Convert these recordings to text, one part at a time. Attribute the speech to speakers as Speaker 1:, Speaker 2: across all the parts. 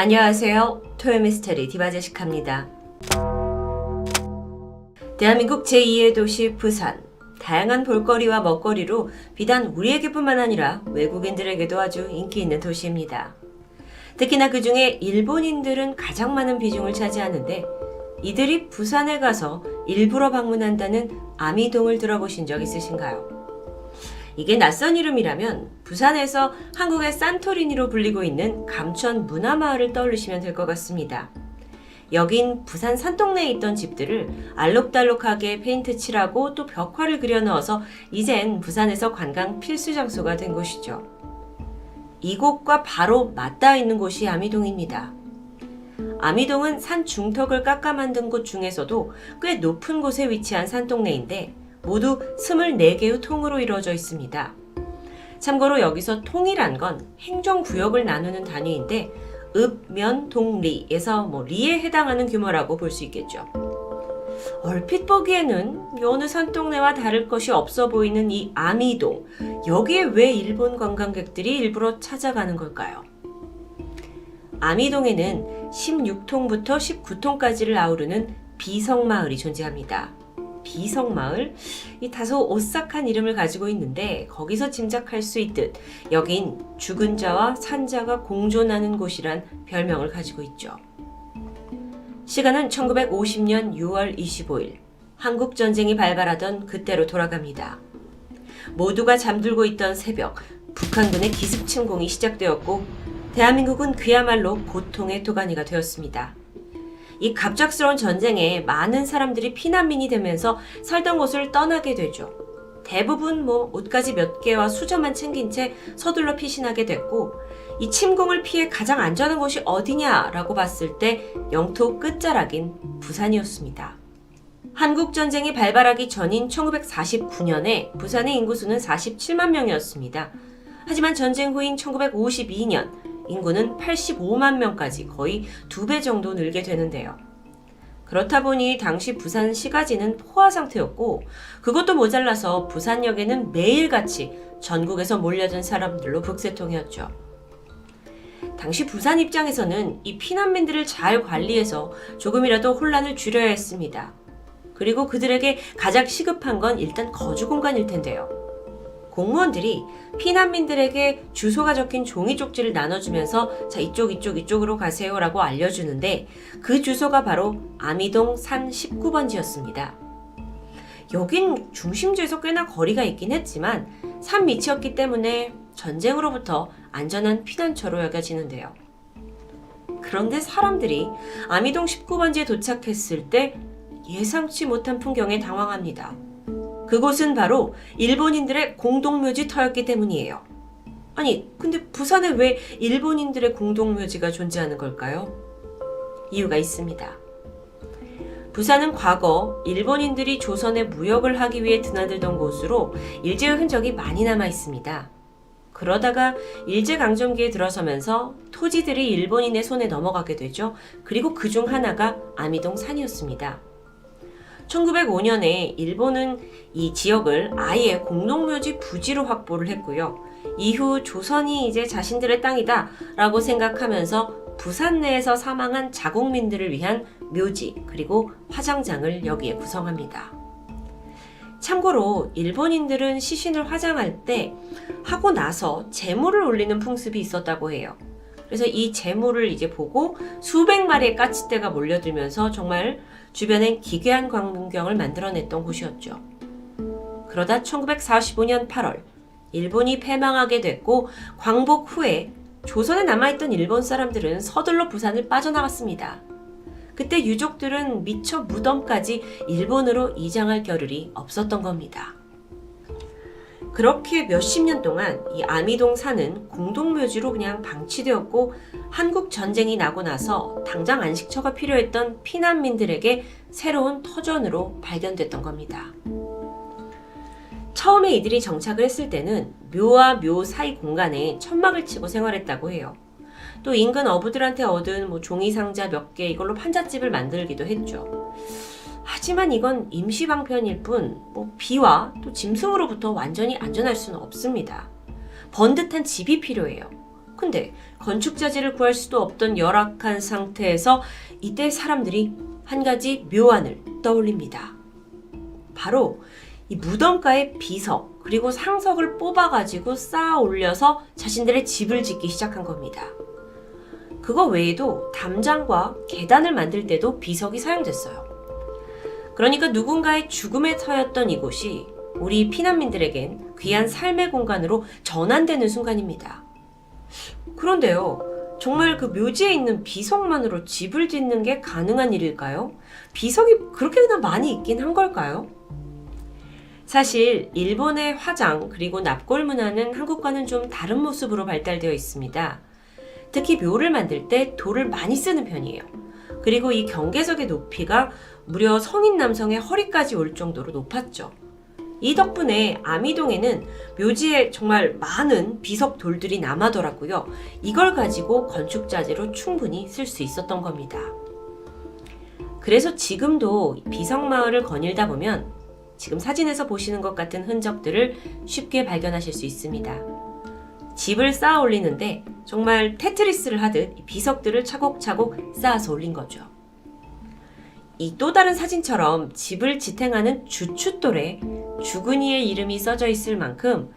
Speaker 1: 안녕하세요. 토요미스테리 디바제식합니다. 대한민국 제2의 도시 부산. 다양한 볼거리와 먹거리로 비단 우리에게뿐만 아니라 외국인들에게도 아주 인기 있는 도시입니다. 특히나 그 중에 일본인들은 가장 많은 비중을 차지하는데 이들이 부산에 가서 일부러 방문한다는 아미동을 들어보신 적 있으신가요? 이게 낯선 이름이라면 부산에서 한국의 산토리니로 불리고 있는 감천 문화마을을 떠올리시면 될 것 같습니다. 여긴 부산 산동네에 있던 집들을 알록달록하게 페인트 칠하고 또 벽화를 그려 넣어서 이젠 부산에서 관광 필수 장소가 된 곳이죠. 이곳과 바로 맞닿아 있는 곳이 아미동입니다. 아미동은 산 중턱을 깎아 만든 곳 중에서도 꽤 높은 곳에 위치한 산동네인데 모두 24개의 통으로 이루어져 있습니다. 참고로 여기서 통이란 건 행정구역을 나누는 단위인데 읍, 면, 동, 리에서 뭐 리에 해당하는 규모라고 볼 수 있겠죠. 얼핏 보기에는 어느 산동네와 다를 것이 없어 보이는 이 아미동. 여기에 왜 일본 관광객들이 일부러 찾아가는 걸까요? 아미동에는 16통부터 19통까지를 아우르는 비성마을이 존재합니다. 비성마을? 이 다소 오싹한 이름을 가지고 있는데 거기서 짐작할 수 있듯 여긴 죽은 자와 산자가 공존하는 곳이란 별명을 가지고 있죠. 시간은 1950년 6월 25일. 한국 전쟁이 발발하던 그때로 돌아갑니다. 모두가 잠들고 있던 새벽, 북한군의 기습 침공이 시작되었고 대한민국은 그야말로 고통의 도가니가 되었습니다. 이 갑작스러운 전쟁에 많은 사람들이 피난민이 되면서 살던 곳을 떠나게 되죠. 대부분 뭐 옷가지 몇 개와 수저만 챙긴 채 서둘러 피신하게 됐고 이 침공을 피해 가장 안전한 곳이 어디냐라고 봤을 때 영토 끝자락인 부산이었습니다. 한국 전쟁이 발발하기 전인 1949년에 부산의 인구수는 47만 명이었습니다. 하지만 전쟁 후인 1952년 인구는 85만 명까지 거의 두 배 정도 늘게 되는데요. 그렇다 보니 당시 부산 시가지는 포화 상태였고 그것도 모자라서 부산역에는 매일같이 전국에서 몰려든 사람들로 북새통이었죠. 당시 부산 입장에서는 이 피난민들을 잘 관리해서 조금이라도 혼란을 줄여야 했습니다. 그리고 그들에게 가장 시급한 건 일단 거주 공간일 텐데요. 공무원들이 피난민들에게 주소가 적힌 종이 쪽지를 나눠주면서 자 이쪽 이쪽 이쪽으로 가세요라고 알려주는데 그 주소가 바로 아미동 산 19번지였습니다. 여긴 중심지에서 꽤나 거리가 있긴 했지만 산 밑이었기 때문에 전쟁으로부터 안전한 피난처로 여겨지는데요. 그런데 사람들이 아미동 19번지에 도착했을 때 예상치 못한 풍경에 당황합니다. 그곳은 바로 일본인들의 공동묘지 터였기 때문이에요. 아니, 근데 부산에 왜 일본인들의 공동묘지가 존재하는 걸까요? 이유가 있습니다. 부산은 과거 일본인들이 조선에 무역을 하기 위해 드나들던 곳으로 일제의 흔적이 많이 남아 있습니다. 그러다가 일제강점기에 들어서면서 토지들이 일본인의 손에 넘어가게 되죠. 그리고 그 중 하나가 아미동 산이었습니다. 1905년에 일본은 이 지역을 아예 공동묘지 부지로 확보를 했고요. 이후 조선이 이제 자신들의 땅이다 라고 생각하면서 부산 내에서 사망한 자국민들을 위한 묘지 그리고 화장장을 여기에 구성합니다. 참고로 일본인들은 시신을 화장할 때 하고 나서 재물을 올리는 풍습이 있었다고 해요. 그래서 이 재물을 이제 보고 수백 마리의 까치떼가 몰려들면서 정말 주변엔 기괴한 광경을 만들어냈던 곳이었죠. 그러다 1945년 8월 일본이 패망하게 됐고 광복 후에 조선에 남아있던 일본 사람들은 서둘러 부산을 빠져나갔습니다. 그때 유족들은 미처 무덤까지 일본으로 이장할 겨를이 없었던 겁니다. 그렇게 몇십 년 동안 이 아미동 산은 공동묘지로 그냥 방치되었고 한국 전쟁이 나고 나서 당장 안식처가 필요했던 피난민들에게 새로운 터전으로 발견됐던 겁니다. 처음에 이들이 정착을 했을 때는 묘와 묘 사이 공간에 천막을 치고 생활했다고 해요. 또 인근 어부들한테 얻은 뭐 종이 상자 몇 개 이걸로 판잣집을 만들기도 했죠. 하지만 이건 임시 방편일 뿐, 뭐 비와 또 짐승으로부터 완전히 안전할 수는 없습니다. 번듯한 집이 필요해요. 근데 건축자재를 구할 수도 없던 열악한 상태에서 이때 사람들이 한 가지 묘안을 떠올립니다. 바로 이 무덤가의 비석 그리고 상석을 뽑아가지고 쌓아 올려서 자신들의 집을 짓기 시작한 겁니다. 그거 외에도 담장과 계단을 만들 때도 비석이 사용됐어요. 그러니까 누군가의 죽음에 터였던 이곳이 우리 피난민들에겐 귀한 삶의 공간으로 전환되는 순간입니다. 그런데요, 정말 그 묘지에 있는 비석만으로 집을 짓는 게 가능한 일일까요? 비석이 그렇게나 많이 있긴 한 걸까요? 사실 일본의 화장 그리고 납골 문화는 한국과는 좀 다른 모습으로 발달되어 있습니다. 특히 묘를 만들 때 돌을 많이 쓰는 편이에요. 그리고 이 경계석의 높이가 무려 성인 남성의 허리까지 올 정도로 높았죠. 이 덕분에 아미동에는 묘지에 정말 많은 비석 돌들이 남아더라고요. 이걸 가지고 건축 자재로 충분히 쓸 수 있었던 겁니다. 그래서 지금도 비석 마을을 거닐다 보면 지금 사진에서 보시는 것 같은 흔적들을 쉽게 발견하실 수 있습니다. 집을 쌓아 올리는데 정말 테트리스를 하듯 이 비석들을 차곡차곡 쌓아서 올린 거죠. 이 또 다른 사진처럼 집을 지탱하는 주춧돌에 주근이의 이름이 써져 있을 만큼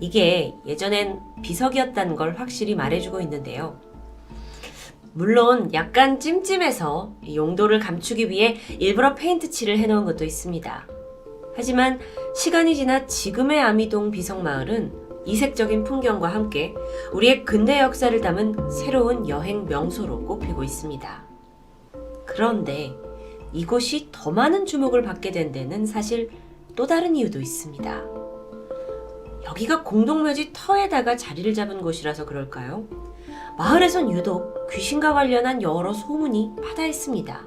Speaker 1: 이게 예전엔 비석이었다는 걸 확실히 말해주고 있는데요. 물론 약간 찜찜해서 이 용도를 감추기 위해 일부러 페인트 칠을 해놓은 것도 있습니다. 하지만 시간이 지나 지금의 아미동 비석마을은 이색적인 풍경과 함께 우리의 근대 역사를 담은 새로운 여행 명소로 꼽히고 있습니다. 그런데 이곳이 더 많은 주목을 받게 된 데는 사실 또 다른 이유도 있습니다. 여기가 공동묘지 터에다가 자리를 잡은 곳이라서 그럴까요? 마을에선 유독 귀신과 관련한 여러 소문이 파다했습니다.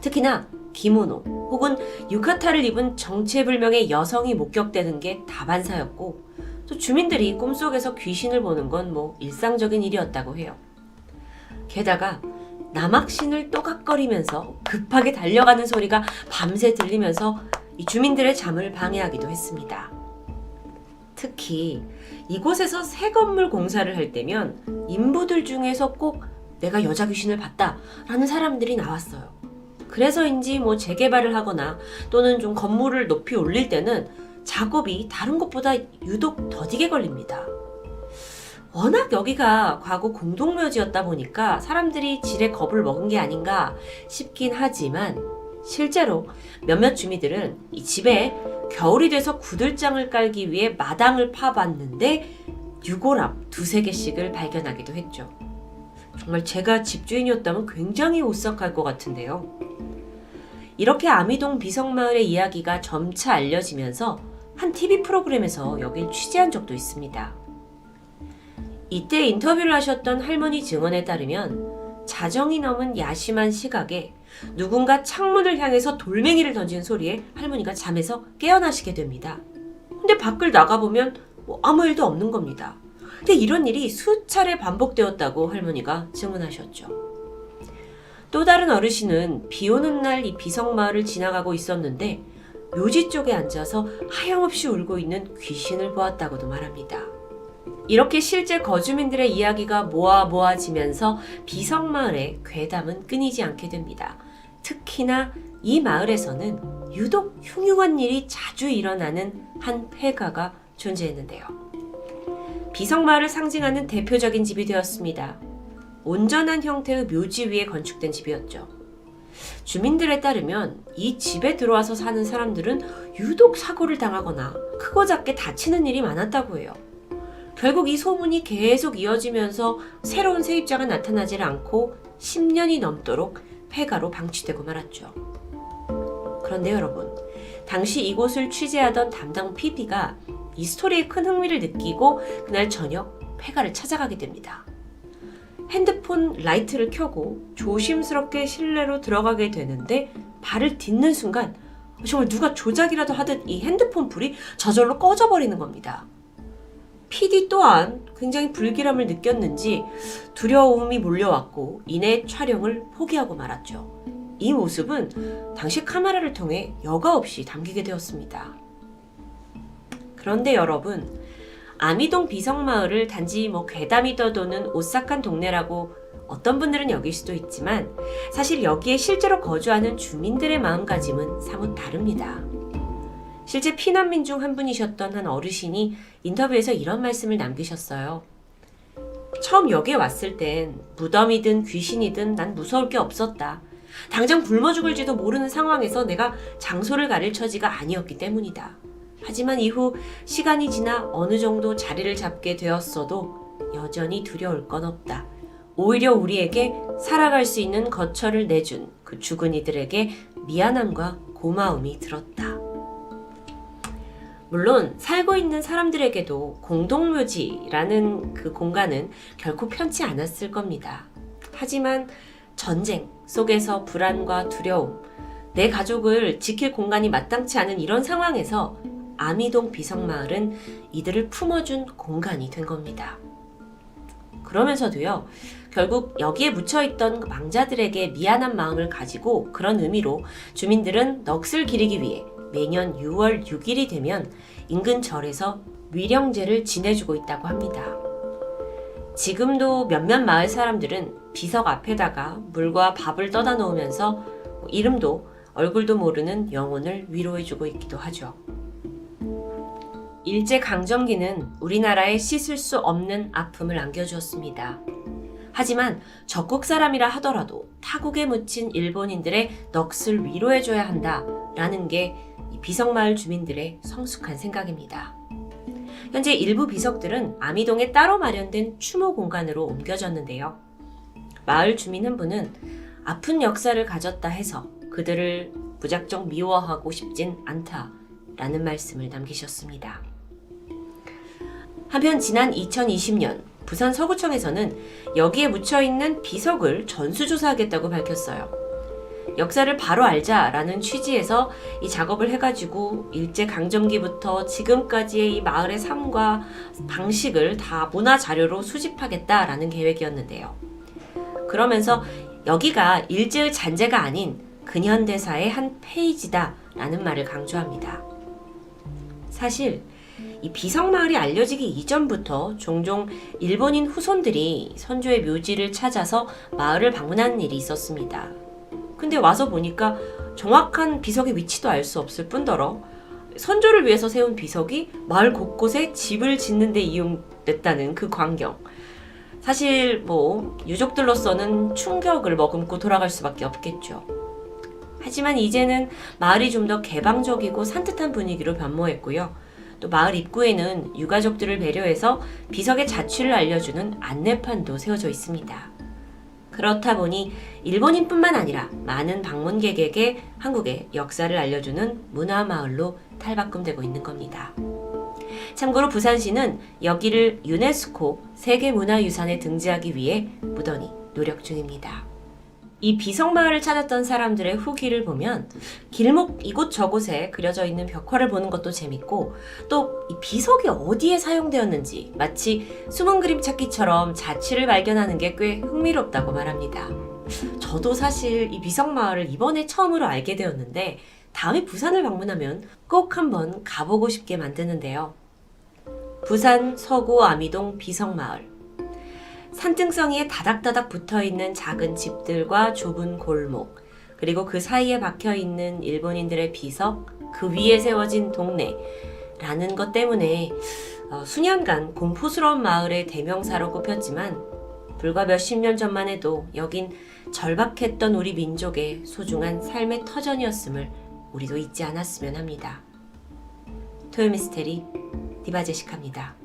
Speaker 1: 특히나 기모노 혹은 유카타를 입은 정체불명의 여성이 목격되는 게 다반사였고 또 주민들이 꿈속에서 귀신을 보는 건 뭐 일상적인 일이었다고 해요. 게다가 남학신을 또각거리면서 급하게 달려가는 소리가 밤새 들리면서 이 주민들의 잠을 방해하기도 했습니다. 특히 이곳에서 새 건물 공사를 할 때면 인부들 중에서 꼭 내가 여자 귀신을 봤다라는 사람들이 나왔어요. 그래서인지 뭐 재개발을 하거나 또는 좀 건물을 높이 올릴 때는 작업이 다른 곳보다 유독 더디게 걸립니다. 워낙 여기가 과거 공동묘지였다 보니까 사람들이 질에 겁을 먹은 게 아닌가 싶긴 하지만 실제로 몇몇 주민들은 이 집에 겨울이 돼서 구들장을 깔기 위해 마당을 파봤는데 유골함 두세 개씩을 발견하기도 했죠. 정말 제가 집주인이었다면 굉장히 오싹할 것 같은데요. 이렇게 아미동 비석마을의 이야기가 점차 알려지면서 한 TV 프로그램에서 여길 취재한 적도 있습니다. 이때 인터뷰를 하셨던 할머니 증언에 따르면 자정이 넘은 야심한 시각에 누군가 창문을 향해서 돌멩이를 던지는 소리에 할머니가 잠에서 깨어나시게 됩니다. 근데 밖을 나가보면 뭐 아무 일도 없는 겁니다. 근데 이런 일이 수차례 반복되었다고 할머니가 증언하셨죠. 또 다른 어르신은 비 오는 날 이 비석마을을 지나가고 있었는데 묘지 쪽에 앉아서 하염없이 울고 있는 귀신을 보았다고도 말합니다. 이렇게 실제 거주민들의 이야기가 모아 모아지면서 비석마을의 괴담은 끊이지 않게 됩니다. 특히나 이 마을에서는 유독 흉흉한 일이 자주 일어나는 한 폐가가 존재했는데요. 비석마을을 상징하는 대표적인 집이 되었습니다. 온전한 형태의 묘지 위에 건축된 집이었죠. 주민들에 따르면 이 집에 들어와서 사는 사람들은 유독 사고를 당하거나 크고 작게 다치는 일이 많았다고 해요. 결국 이 소문이 계속 이어지면서 새로운 세입자가 나타나질 않고 10년이 넘도록 폐가로 방치되고 말았죠. 그런데 여러분, 당시 이곳을 취재하던 담당 PD가 이 스토리에 큰 흥미를 느끼고 그날 저녁 폐가를 찾아가게 됩니다. 핸드폰 라이트를 켜고 조심스럽게 실내로 들어가게 되는데 발을 딛는 순간 정말 누가 조작이라도 하듯 이 핸드폰 불이 저절로 꺼져버리는 겁니다. PD 또한 굉장히 불길함을 느꼈는지 두려움이 몰려왔고 이내 촬영을 포기하고 말았죠. 이 모습은 당시 카메라를 통해 여과 없이 담기게 되었습니다. 그런데 여러분, 아미동 비성마을을 단지 뭐 괴담이 떠도는 오싹한 동네라고 어떤 분들은 여길 수도 있지만 사실 여기에 실제로 거주하는 주민들의 마음가짐은 사뭇 다릅니다. 실제 피난민 중 한 분이셨던 한 어르신이 인터뷰에서 이런 말씀을 남기셨어요. 처음 여기에 왔을 땐 무덤이든 귀신이든 난 무서울 게 없었다. 당장 굶어 죽을지도 모르는 상황에서 내가 장소를 가릴 처지가 아니었기 때문이다. 하지만 이후 시간이 지나 어느 정도 자리를 잡게 되었어도 여전히 두려울 건 없다. 오히려 우리에게 살아갈 수 있는 거처를 내준 그 죽은 이들에게 미안함과 고마움이 들었다. 물론 살고 있는 사람들에게도 공동묘지라는 그 공간은 결코 편치 않았을 겁니다. 하지만 전쟁 속에서 불안과 두려움, 내 가족을 지킬 공간이 마땅치 않은 이런 상황에서 아미동 비성마을은 이들을 품어준 공간이 된 겁니다. 그러면서도요, 결국 여기에 묻혀있던 그 망자들에게 미안한 마음을 가지고 그런 의미로 주민들은 넋을 기리기 위해 매년 6월 6일이 되면 인근 절에서 위령제를 지내주고 있다고 합니다. 지금도 몇몇 마을 사람들은 비석 앞에다가 물과 밥을 떠다 놓으면서 이름도 얼굴도 모르는 영혼을 위로해주고 있기도 하죠. 일제 강점기는 우리나라에 씻을 수 없는 아픔을 안겨주었습니다. 하지만 적국 사람이라 하더라도 타국에 묻힌 일본인들의 넋을 위로해줘야 한다라는 게 비석마을 주민들의 성숙한 생각입니다. 현재 일부 비석들은 아미동에 따로 마련된 추모 공간으로 옮겨졌는데요. 마을 주민 한 분은 아픈 역사를 가졌다 해서 그들을 무작정 미워하고 싶진 않다라는 말씀을 남기셨습니다. 한편 지난 2020년 부산 서구청에서는 여기에 묻혀 있는 비석을 전수조사하겠다고 밝혔어요. 역사를 바로 알자라는 취지에서 이 작업을 해가지고 일제 강점기부터 지금까지의 이 마을의 삶과 방식을 다 문화 자료로 수집하겠다라는 계획이었는데요. 그러면서 여기가 일제의 잔재가 아닌 근현대사의 한 페이지다라는 말을 강조합니다. 사실 이 비석마을이 알려지기 이전부터 종종 일본인 후손들이 선조의 묘지를 찾아서 마을을 방문하는 일이 있었습니다. 근데 와서 보니까 정확한 비석의 위치도 알 수 없을 뿐더러 선조를 위해서 세운 비석이 마을 곳곳에 집을 짓는 데 이용됐다는 그 광경. 사실 뭐 유족들로서는 충격을 머금고 돌아갈 수밖에 없겠죠. 하지만 이제는 마을이 좀 더 개방적이고 산뜻한 분위기로 변모했고요. 또 마을 입구에는 유가족들을 배려해서 비석의 자취를 알려주는 안내판도 세워져 있습니다. 그렇다 보니 일본인뿐만 아니라 많은 방문객에게 한국의 역사를 알려주는 문화 마을로 탈바꿈되고 있는 겁니다. 참고로 부산시는 여기를 유네스코 세계문화유산에 등재하기 위해 무던히 노력 중입니다. 이 비석마을을 찾았던 사람들의 후기를 보면 길목 이곳저곳에 그려져 있는 벽화를 보는 것도 재밌고 또 이 비석이 어디에 사용되었는지 마치 숨은 그림 찾기처럼 자취를 발견하는 게 꽤 흥미롭다고 말합니다. 저도 사실 이 비석마을을 이번에 처음으로 알게 되었는데 다음에 부산을 방문하면 꼭 한번 가보고 싶게 만드는데요. 부산 서구 아미동 비석마을 산등성이에 다닥다닥 붙어 있는 작은 집들과 좁은 골목, 그리고 그 사이에 박혀 있는 일본인들의 비석, 그 위에 세워진 동네라는 것 때문에 어, 수년간 공포스러운 마을의 대명사로 꼽혔지만 불과 몇십 년 전만 해도 여긴 절박했던 우리 민족의 소중한 삶의 터전이었음을 우리도 잊지 않았으면 합니다. 토요미스테리 디바제식합니다.